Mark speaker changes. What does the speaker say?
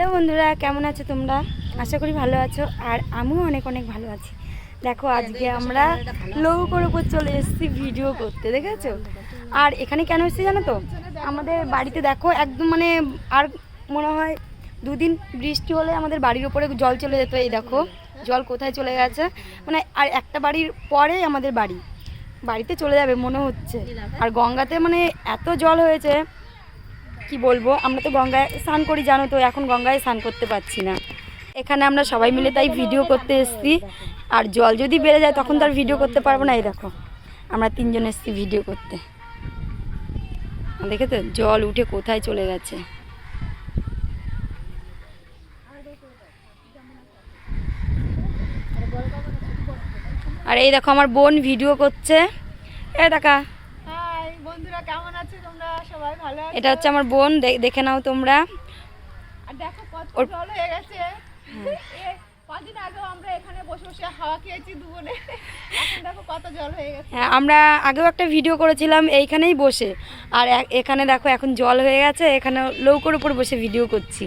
Speaker 1: Hello বন্ধুরা, কেমন আছো তোমরা? আশা করি ভালো আছো, আর আমিও অনেক অনেক ভালো আছি। দেখো, আজকে আমরা লৌকোর উপর চলে এসেছি ভিডিও করতে, দেখেছ? আর এখানে কেন এসেছি জানো তো? আমাদের বাড়িতে দেখো, একদম মানে আর মনে হয় দুদিন বৃষ্টি হলে আমাদের বাড়ির ওপরে জল চলে যেত, এই দেখো, জল কোথায় চলে গেছে? মানে আর একটা বাড়ির পরে আমাদের বাড়ি, বাড়িতে চলে যাবে মনে হচ্ছে। আর গঙ্গাতে মানে এত জল হয়েছে কি বলব? আমরা তো গঙ্গায় স্নান করি, জানো তো, এখন গঙ্গায় স্নান করতে পারছি না। এখানে আমরা সবাই মিলে তাই ভিডিও করতে এসেছি। আর জল যদি বেড়ে যায়, তখন তো আর ভিডিও করতে পারব না, এই দেখো। আমরা তিনজন এসেছি ভিডিও করতে। দেখে তো জল উঠে কোথায় চলে গেছে? আর এই দেখো, আমার বোন ভিডিও করছে। এ, দেখা।
Speaker 2: বন্ধুরা কেমন আছো তোমরা? সবাই ভালো আছো?
Speaker 1: এটা হচ্ছে আমার বোন দেখে নাও তোমরা।
Speaker 2: আর দেখো কত জল হয়ে গেছে। কদিন আগেও আমরা এখানে বসে বসে হাওয়া খেয়েছি দুবনে। এখন দেখো কত জল হয়ে গেছে।
Speaker 1: হ্যাঁ আমরা আগেও একটা ভিডিও করেছিলাম এইখানেই বসে। আর এখানে দেখো এখন জল হয়ে গেছে এখানে লৌকোর উপর বসে ভিডিও করছি।